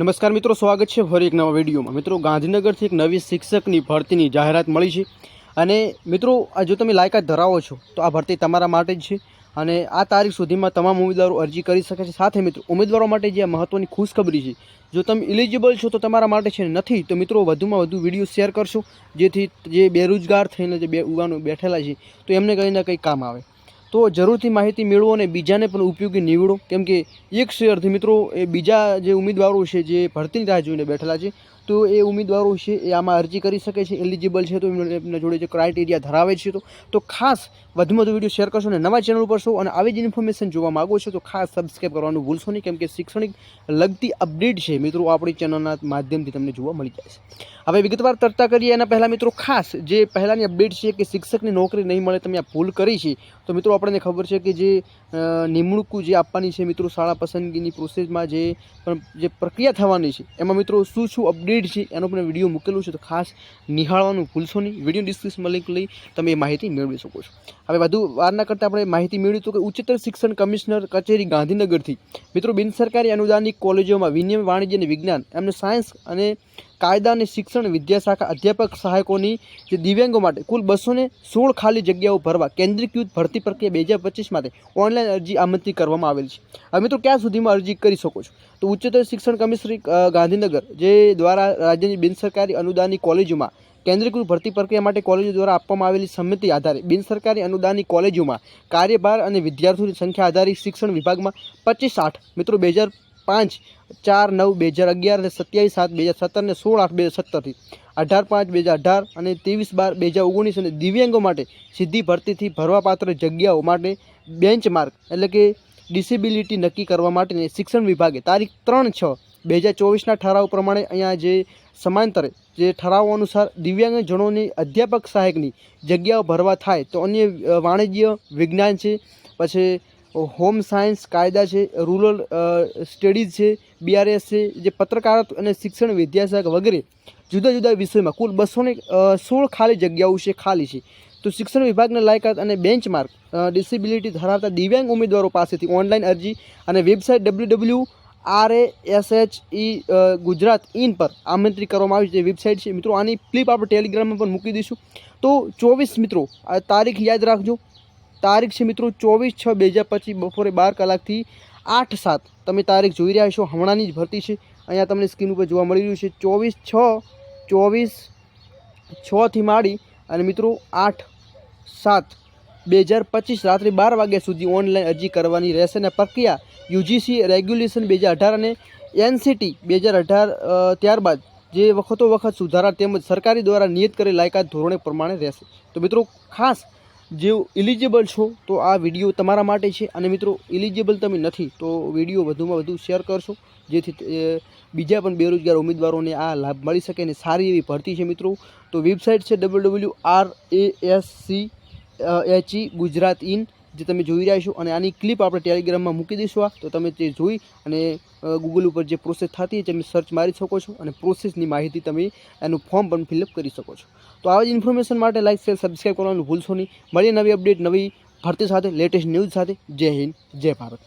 નમસ્કાર મિત્રો, સ્વાગત છે ફરી એક નવા વિડીયોમાં. મિત્રો, ગાંધીનગરથી એક નવી શિક્ષકની ભરતીની જાહેરાત મળી છે. અને મિત્રો, આ જો તમે લાયકાત ધરાવો છો, તો આ ભરતી તમારા માટે જ છે અને આ તારીખ સુધીમાં તમામ ઉમેદવારો અરજી કરી શકે છે. સાથે મિત્રો, ઉમેદવારો માટે જે મહત્ત્વની ખુશખબરી છે, જો તમે ઇલિજિબલ છો તો તમારા માટે છે નથી, તો મિત્રો, વધુમાં વધુ વીડિયો શેર કરશો, જેથી જે બેરોજગાર થઈને જે બે યુવાનો બેઠેલા છે, તો એમને કંઈ ને કંઈ કામ આવે. તો જરૂરથી માહિતી મેળવો અને બીજાને પણ ઉપયોગી નીવડો. કેમ કે એક શેરથી મિત્રો, એ બીજા જે ઉમેદવારો છે, જે ભરતીની રાહ જોઈને બેઠેલા છે તો એ ઉમેદવારો છે, એ આમાં અરજી કરી શકે છે એલિજિબલ છે તો એમને- જોડે જે ક્રાઇટેરિયા ધરાવે છે તો તો ખાસ વધુમાં વધુ વીડિયો શેર કરશો અને નવા ચેનલ ઉપર છો અને આવી જ ઇન્ફોર્મેશન જોવા માગો છો તો ખાસ સબસ્ક્રાઈબ કરવાનું ભૂલશો નહીં, કેમ કે શૈક્ષણિક લગતી અપડેટ છે મિત્રો આપણી ચેનલના માધ્યમથી તમને જોવા મળી જશે હવે વિગતવાર ચર્ચા કરીએ એના પહેલાં મિત્રો ખાસ જે પહેલાંની અપડેટ છે કે શિક્ષકની નોકરી નહીં મળે તમે આ ભૂલ કરી છે, તો મિત્રો આપણને ખબર છે કે જે નિમણૂક જે આપવાની છે મિત્રો શાળા પસંદગીની પ્રોસેસમાં જે પણ જે પ્રક્રિયા થવાની છે, એમાં મિત્રો શું શું અપડેટ છે, એનો પણ વીડિયો મૂકેલું છે, તો ખાસ નિહાળવાનું ભૂલશો નહીં. વીડિયો ડિસ્ક્રિપ્શનમાં લિંક લઈ તમે એ માહિતી મેળવી શકો છો. હવે વધુ વારના કરતાં આપણે માહિતી મેળવી તો કે ઉચ્ચતર શિક્ષણ કમિશનર કચેરી ગાંધીનગરથી મિત્રો બિનસરકારી અનુદાનિત કોલેજોમાં વિનિયમ વાણિજ્ય અને વિજ્ઞાન, એમને સાયન્સ અને કાયદા અને શિક્ષણ વિદ્યાશાખા અધ્યાપક સહાયકોની જે દિવ્યાંગો માટે કુલ બસોને સોળ ખાલી જગ્યાઓ ભરવા કેન્દ્રીકૃત ભરતી પ્રક્રિયા બે હજાર પચીસ માટે ઓનલાઈન અરજી આમંત્રિત કરવામાં આવેલ છે. હવે મિત્રો, ક્યાં સુધીમાં અરજી કરી શકો છો? તો ઉચ્ચતર શિક્ષણ કમિશ્રી ગાંધીનગર, જે દ્વારા રાજ્યની બિનસરકારી અનુદાનની કોલેજોમાં કેન્દ્રીકૃત ભરતી પ્રક્રિયા માટે કોલેજો દ્વારા આપવામાં આવેલી સંમતિ આધારે બિનસરકારી અનુદાનની કોલેજોમાં કાર્યભાર અને વિદ્યાર્થીઓની સંખ્યા આધારિત શિક્ષણ વિભાગમાં પચીસ આઠ. મિત્રો, બે હજાર પાંચ, ચાર, નવ, બે હજાર અગિયાર અને સત્યાવીસ, સાત, બે હજાર સત્તર ને સોળ, આઠ, બે હજાર સત્તરથી અઢાર, પાંચ, બે હજાર અઢાર અને ત્રેવીસ, બાર, બે હજાર ઓગણીસ અને દિવ્યાંગો માટે સીધી ભરતીથી ભરવાપાત્ર જગ્યાઓ માટે બેન્ચમાર્ક એટલે કે ડિસેબિલિટી નક્કી કરવા માટે શિક્ષણ વિભાગે તારીખ ત્રણ છ, બે હજાર ચોવીસના ઠરાવ પ્રમાણે અહીંયા જે સમાંતરે જે ઠરાવો અનુસાર દિવ્યાંગજનોની અધ્યાપક સહાયકની જગ્યાઓ ભરવા થાય તો અન્ય વાણિજ્ય, વિજ્ઞાન છે, પછી હોમ સાયન્સ કાયદા છે, રૂરલ સ્ટડીઝ છે બીઆરએસ છે, જે પત્રકારત્વ અને શિક્ષણ વિદ્યાશાખ વગેરે જુદા જુદા વિષયોમાં કુલ બસો ને સોળ ખાલી જગ્યાઓ છે, ખાલી છે. તો શિક્ષણ વિભાગના લાયકાત અને બેન્ચમાર્ક ડિસેબિલિટી ધરાવતા દિવ્યાંગ ઉમેદવારો પાસેથી ઓનલાઈન અરજી અને website W W R S H E Gujarat in પર આમંત્રિત કરવામાં આવી છે. વેબસાઇટ છે, મિત્રો, આની ક્લિપ આપણે ટેલિગ્રામમાં પણ મૂકી દઈશું. તો ચોવીસ મિત્રો તારીખ યાદ રાખજો. તારીખ છે મિત્રો ચોવીસ છ બે હજાર પચીસ, બપોરે બાર કલાકથી આઠ સાત. તમે તારીખ જોઈ રહ્યા છો, હમણાંની જ ભરતી છે. અહીંયા તમને સ્ક્રીન ઉપર જોવા મળી રહ્યું છે, ચોવીસ છ, ચોવીસ છથી માંડી અને મિત્રો આઠ સાત. બે હજાર પચીસ રાત્રે બાર વાગ્યા સુધી ઓનલાઈન અરજી કરવાની રહેશે અને પ્રક્રિયા યુજીસી રેગ્યુલેશન બે હજાર અઢાર અને એનસીટી બે હજાર અઢાર ત્યારબાદ જે વખતો વખત સુધારા તેમજ સરકારી દ્વારા નિયત કરેલ લાયકાત ધોરણે પ્રમાણે રહેશે. તો મિત્રો ખાસ જે ઇલિજિબલ છો, તો આ વીડિયો તમારા માટે છે. અને મિત્રો ઇલિજિબલ તમે નથી, તો વીડિયો વધુમાં વધુ શેર કરશો. જેથી બીજા પણ બેરોજગાર ઉમેદવારોને આ લાભ મળી શકે અને સારી એવી ભરતી છે મિત્રો. તો વેબસાઇટ છે W W R A S C H E Gujarat in જે તમે જોઈ રહ્યા છો અને આની ક્લિપ આપણે ટેલિગ્રામમાં મૂકી દઈશું આ. તો તમે તે જોઈ અને ગૂગલ ઉપર જે પ્રોસેસ થતી છે તમે સર્ચ મારી શકો છો અને પ્રોસેસની માહિતી તમે એનું ફોર્મ પણ ફિલઅપ કરી શકો છો. તો આવા જ ઇન્ફોર્મેશન માટે લાઈક શેર સબસ્ક્રાઈબ કરવાનું ભૂલશો નહીં. મળીએ નવી અપડેટ નવી ભરતી સાથે લેટેસ્ટ ન્યૂઝ સાથે. જય હિન્દ, જય ભારત.